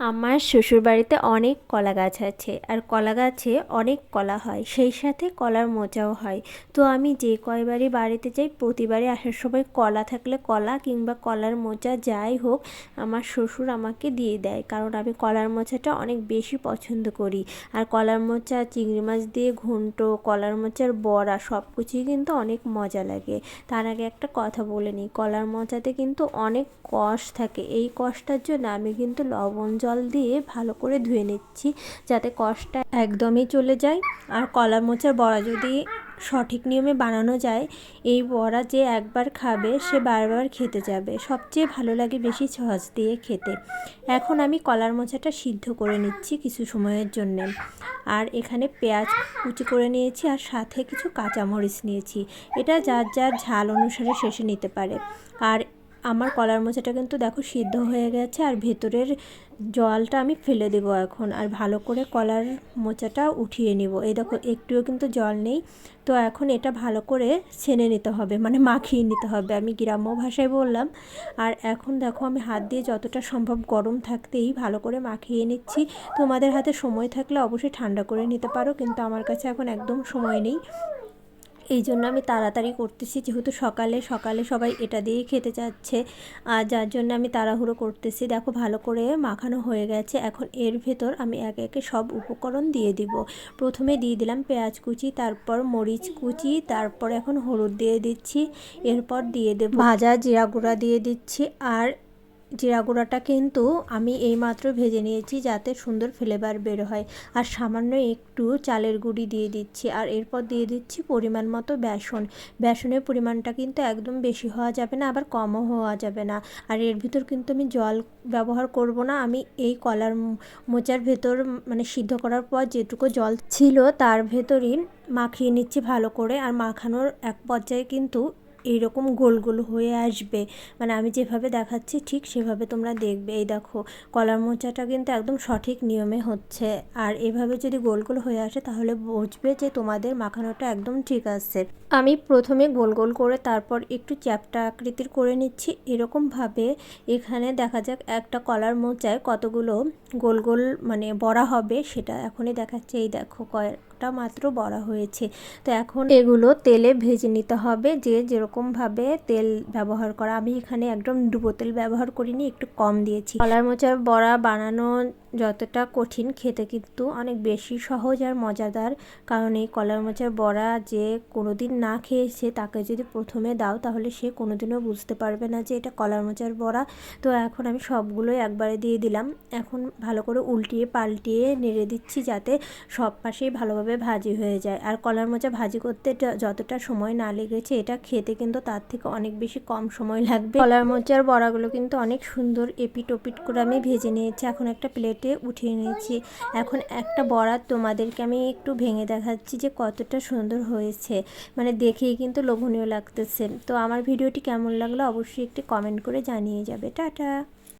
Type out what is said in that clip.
আমার শ্বশুরবাড়িতে অনেক কলা গাছ আছে আর কলা গাছে অনেক কলা হয়, সেই সাথে কলার মোচাও হয়। তো আমি যে কয়বারই বাড়িতে যাই, প্রতিবারই আসার সময় কলা থাকলে কলা কিংবা কলার মোচা যাই হোক, আমার শ্বশুর আমাকে দিয়ে দেয়। কারণ আমি কলার মোচাটা অনেক বেশি পছন্দ করি। আর কলার মোচা চিংড়ি মাছ দিয়ে ঘন্ট, কলার মোচার বড়া সব কিছুই কিন্তু অনেক মজা লাগে। তার আগে একটা কথা বলে নিই, কলার মোচাতে কিন্তু অনেক কষ থাকে। এই কষটার জন্য আমি কিন্তু লবণ জল দিয়ে ভালো করে ধুয়ে নিচ্ছি যাতে কষটা একদমই চলে যায়। আর কলা মোচার বড়া যদি সঠিক নিয়মে বানানো যায়, এই বড়া যে একবার খাবে সে বারবার খেতে যাবে। সবচেয়ে ভালো লাগে বেশি সস দিয়ে খেতে। এখন আমি কলার মোচাটা সিদ্ধ করে নিচ্ছি কিছু সময়ের জন্যে। আর এখানে পেঁয়াজ কুচি করে নিয়েছি আর সাথে কিছু কাঁচামরিচ নিয়েছি। এটা যার যার ঝাল অনুসারে শেষে নিতে পারে। আর আমার কলার মোচাটা কিন্তু দেখো সিদ্ধ হয়ে গেছে আর ভেতরের জলটা আমি ফেলে দেবো এখন। আর ভালো করে কলার মোচাটা উঠিয়ে নিব। এই দেখো, একটুও কিন্তু জল নেই। তো এখন এটা ভালো করে ছেনে নিতে হবে মানে মাখিয়ে নিতে হবে। আমি গ্রাম্য ভাষায় বললাম। আর এখন দেখো, আমি হাত দিয়ে যতটা সম্ভব গরম থাকতেই ভালো করে মাখিয়ে নিচ্ছি। তোমাদের হাতে সময় থাকলে অবশ্যই ঠান্ডা করে নিতে পারো, কিন্তু আমার কাছে এখন একদম সময় নেই। এই জন্য আমি তাড়াতাড়ি করতেছি, যেহেতু সকালে সকালে সবাই এটা দিয়েই খেতে চাচ্ছে। আর যার জন্য আমি তাড়াহুড়ো করতেছি। দেখো ভালো করে মাখানো হয়ে গেছে। এখন এর ভেতর আমি একে একে সব উপকরণ দিয়ে দিব। প্রথমে দিয়ে দিলাম পেঁয়াজ কুচি, তারপর মরিচ কুচি, তারপর এখন হলুদ দিয়ে দিচ্ছি। এরপর দিয়ে দেব ভাজা জিরা গুঁড়া দিয়ে দিচ্ছি। আর জিরা গুঁড়াটা কিন্তু আমি এইমাত্র ভেজে নিয়েছি যাতে সুন্দর ফ্লেভার বের হয়। আর সামান্য একটু চালের গুঁড়ি দিয়ে দিচ্ছি আর এরপর দিয়ে দিচ্ছি পরিমাণ মতো বেসন। বেসনের পরিমাণটা কিন্তু একদম বেশি হওয়া যাবে না, আবার কমও হওয়া যাবে না। আর এর ভিতর কিন্তু আমি জল ব্যবহার করব না, আমি এই কলার মোচার ভেতর মানে সিদ্ধ করার পর যেটুকু জল ছিল তার ভেতরই মাখিয়ে নিচ্ছি ভালো করে। আর মাখানোর এক পর্যায়ে কিন্তু এইরকম গোল গোল হয়ে আসবে। মানে আমি যেভাবে দেখাচ্ছি ঠিক সেভাবে তোমরা দেখবে। এই দেখো, কলার মোচাটা কিন্তু একদম সঠিক নিয়মে হচ্ছে। আর এভাবে যদি গোল গোল হয়ে আসে তাহলে বুঝবে যে তোমাদের মাখানোটা একদম ঠিক আছে। আমি প্রথমে গোল গোল করে তারপর একটু চ্যাপটা আকৃতির করে নিচ্ছি। এরকমভাবে এখানে দেখা যাক একটা কলার মোচায় কতগুলো গোল গোল মানে বড়া হবে সেটা এখনই দেখাচ্ছে। এই দেখো কয়েকটা মাত্র বড়া হয়েছে। তো এখন এগুলো তেলে ভেজে নিতে হবে। যে যেরকমভাবে তেল ব্যবহার করা, আমি এখানে একদম ডুবো তেল ব্যবহার করিনি, একটু কম দিয়েছি। কলার মোচার বড়া বানানো যতটা কঠিন, খেতে কিন্তু অনেক বেশি সহজ আর মজাদার। কারণ এই কলার মোচার বড়া যে কোনো দিন না খেয়েছে, তাকে যদি প্রথমে দাও, তাহলে সে কোনো দিনও বুঝতে পারবে না যে এটা কলার মোচার বড়া। তো এখন আমি সবগুলোই একবারে দিয়ে দিলাম। এখন ভালো করে উল্টিয়ে পাল্টিয়ে নেড়ে দিচ্ছি যাতে সব পাশেই ভালোভাবে ভাজি হয়ে যায়। আর কলার মোচা ভাজি করতে যতটা সময় না লেগেছে, এটা খেতে কিন্তু তার থেকে অনেক বেশি কম সময় লাগবে। কলার মোচার বড়াগুলো কিন্তু অনেক সুন্দর এপিট ওপিট করে আমি ভেজে নিয়েছি। এখন একটা প্লেটে উঠিয়ে নিয়েছি। এখন একটা বরাত তোমাদেরকে আমি একটু ভেঙে দেখাচ্ছি যে কতটা সুন্দর হয়েছে। মানে দেখেই কিন্তু লোভনীয় লাগতেছে। তো আমার ভিডিওটি কেমন লাগল অবশ্যই একটি কমেন্ট করে জানিয়ে যাবে। টাটা!